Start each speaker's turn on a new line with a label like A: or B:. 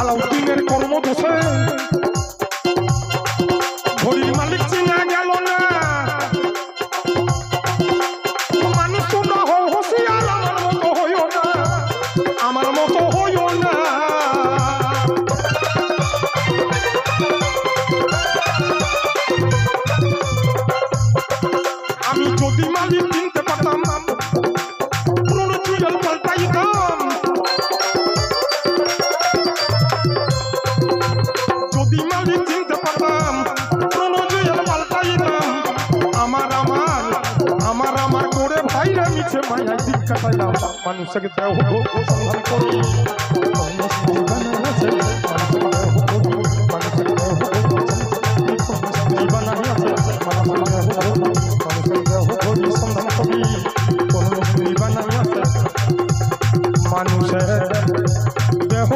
A: আলাউদ্দিনের কর্মদোষে জয়ের আমার আমার আমার আমার করে ভাইরা মিছে মায়ায় দীক্ষা পাইলাম মানুষকে দেহ করি। মানুষের দেহ